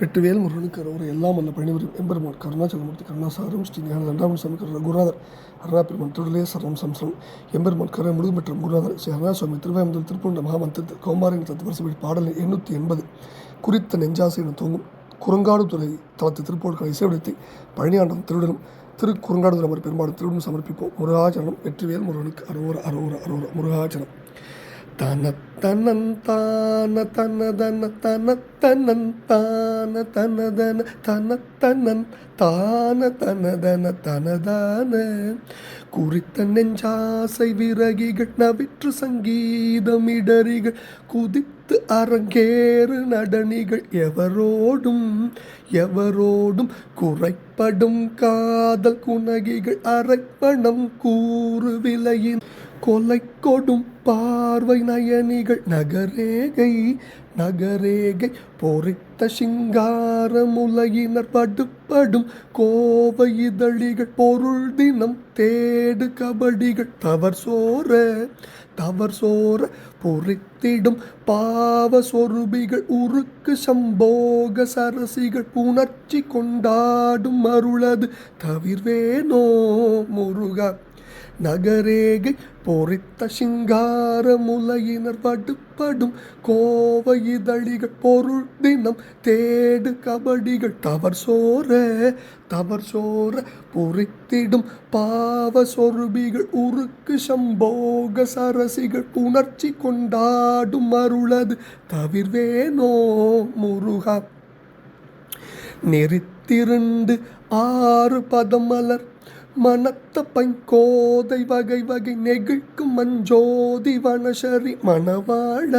வெற்றிவேல் முருகனுக்கு ஒரு எல்லாம் வல்ல பணிவரும் எம்பெருமான் கருணாச்சலமூர்த்தி கருணாசாரம் ஸ்ரீ ஞான தண்டாமன் சாமி கருணா குருநாதர் அருணாபெருமான் திருடலே சரணம் சம்சரம் எம்பெருமான் கரை முழு மற்றும் குருநாதர் ஸ்ரீ அருணாசுவாமி திருவாயமுதல் திருப்பூண்ட மகாமந்திரத்தில் கௌமாரின் தத்துவரசபடி பாடல் எண்ணூற்றி எண்பது. குறித்த நெஞ்சாசை என தூங்கும் குரங்காடுதுறை தளத்து திருப்போர்களை இசைவடித்து பழனியாண்டம் திருடனும் திரு குரங்காடுதுறை பெருமாடும் திருடனும் சமர்ப்பிப்போம். முருகாச்சரணம் வெற்றிவேல் முருகனுக்கு அரோர அரோர அரோர முருகாச்சரணம் தன தனன் தான தன தன தன தனன் தான தன தன தன தனன் தான தன தன தனதான குறித்த நெஞ்சாசை விறகிகள் நவிற்று சங்கீதம் இடறிகள் குதித்து அரங்கேறு நடனிகள். எவரோடும் எவரோடும் குறைப்படும் காதல் குணகிகள் அரைப்பணம் கூறு விலையின் கொலை கொடும் பார்வை நயனிகள் நகரேகை நகரேகை பொறித்த சிங்காரமுலகினர் படுப்படும் கோவை இதழிகள் பொருள் தினம் தேடு கபடிகள். தவர் சோர தவர் சோர பொறித்திடும் பாவ சொருபிகள் உருக்கு சம்போக சரசிகள் புணர்ச்சி கொண்டாடும் அருளது தவிர்வேனோ முருகா. நகரேகை பொறித்த சிங்கார முலையினர் வடுப்படும் கோவையிதழிகள் பொருள் தினம் தேடு கபடிகள். தவர் சோர தவர் சோர பொறித்திடும் பாவ சொருபிகள் உருக்கு சம்போக சரசிகள் புணர்ச்சி கொண்டாடும் அருளது தவிர்வேனோ முருகா. நெறித்திருண்டு ஆறு பதமலர் மனத்த பைங்கோதை வகை வகை நெகிழ்க்கும் மஞ்சோதி வனசரி மணவாழ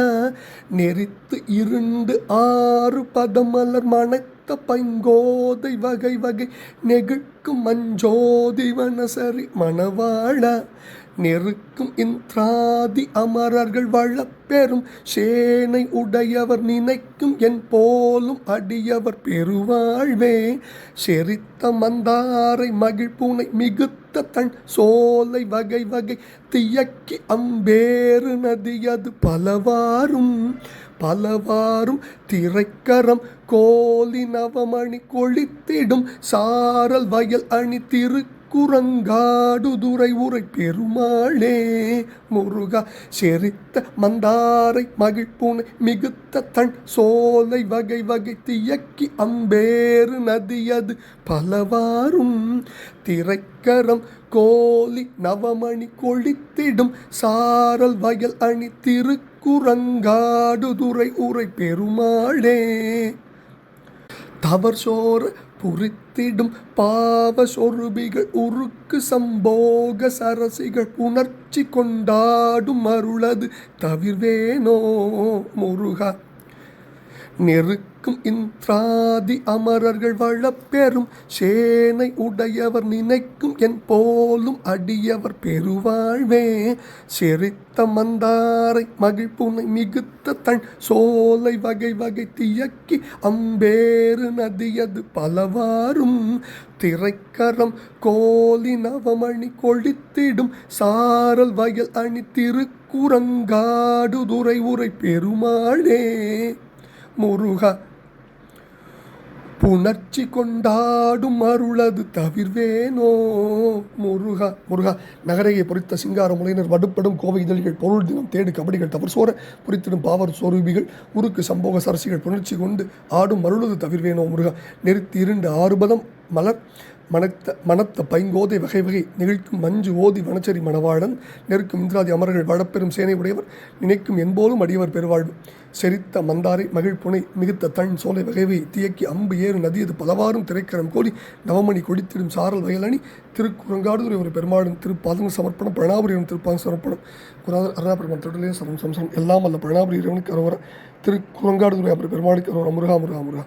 நெறித்து இருண்டு ஆறு பதமலர் மணத்த பைங்கோதை வகை வகை நெகிழ்க்கும் மஞ்சோதி வனசரி மணவாழ நெருக்கும் இந்திராதி அமரர்கள் வளப்பெறும். சேனை உடையவர் நினைக்கும் என் போலும் அடியவர் பெருவாழ்வே. செரித்த மந்தாரை மகிழ்பூனை மிகுத்த தன் சோலை வகை வகை தியக்கி அம்பேறு நதியது பலவாரும் பலவாரும் திரைக்கரம் கோலி நவமணி கொளித்திடும் சாரல் வயல் அணி திரு குரங்காடுதுரை உரை பெருமாளே. முருகா செரித்த மந்தாரை மகிழ்பூனை மிகுத்த தன் சோலை வகை வகை தியக்கி அம்பேறு நதியது பலவாரும் திரைக்கரம் கோலி நவமணி கொழித்திடும் சாரல் வயல் அணி திருக்குரங்காடுதுரை உரை பெருமாளே. தவர் சோர புரித்திடும் பாவ சொருபிகள் உருக்கு சம்போக சரசிகள் உணர்ச்சி கொண்டாடும் அருளது தவிர்வேனோ முருகா. நெருக்கும் இந்திராதி அமரர்கள் வளப்பெறும். சேனை உடையவர் நினைக்கும் என் போலும் அடியவர் பெருவாழ்வே. செரித்த மந்தாரை மகிழ்ப்புனை மிகுத்த தன் சோலை வகை வகை தியக்கி அம்பேறு நதியது பலவாறும். திரைக்கரம் கோலி நவமணி கொழித்திடும். சாரல் வயல் அணி திருக்குரங்காடு துறை உரை பெருமாளே. முருகா. புணர்ச்சி கொண்டாடும் அருளது தவிர்வேனோ முருகா. முருகா நகரையை பொறித்த சிங்கார முலையினர் வடுப்படும் கோவை இதழ்கள் பொருள் தினம் தேடு கபடிகள் தவறு சோர பொறித்திடும் பாவர் சோரூபிகள் உருக்கு சம்போக சரசிகள் புணர்ச்சி கொண்டு ஆடும் அருளது தவிர்வேனோ முருகா. நெருத்தி இரண்டு ஆறுபதம் மலர் மனத்த மனத்த பைங்கோதை வகை வகை நிகழ்க்கும் மஞ்சு ஓதி வனச்சரி மணவாளன் நெருக்கும் இந்திராதி அமரர்கள் வளப்பெரும் சேனை உடையவர் நினைக்கும் என்போலும் அடியவர் பெருவாழ்வு. செரித்த மந்தாரை மகிழ்ப்புனை மிகுத்த தன் சோலை வகைவை தியக்கி அம்பு ஏறு நதியது பலவாறும் திரைக்கரம் கோலி நவமணி கொடித்திடும் சாரல் வயலணி திருக்குறங்காடுதுறை ஒரு பெருமாளும் திருப்பாதங்க சமர்ப்பணம் பிரணாபுரியும் திருப்பாங்க சமர்ப்பணம். குராதர் அருணாபெருமான் தொடர்லேயே சரம் சம்சம் எல்லாம் அல்ல பிரணாபுரி இறைவனுக்கு அரோவர திருக்குறங்காடுதுறை அவர் பெருமாளுக்கு அரோவர முருகா முருகா முருகா.